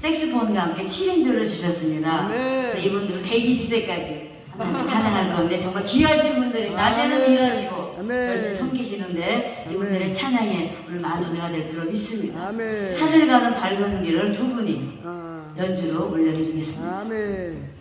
섹스폰과 함께 7인조를 주셨습니다. 네. 네, 이분들은 대기 시대까지 하나님 찬양할 건데 정말 귀하신 분들이 아, 낮에는 아멘. 일하시고 네. 아멘. 열심히 섬기시는데 아, 이분들의 찬양에 우리 많은 은혜가 될 줄로 믿습니다. 아멘. 하늘 가는 밝은 길을 두 분이 아, 연주로 올려드리겠습니다. 아멘.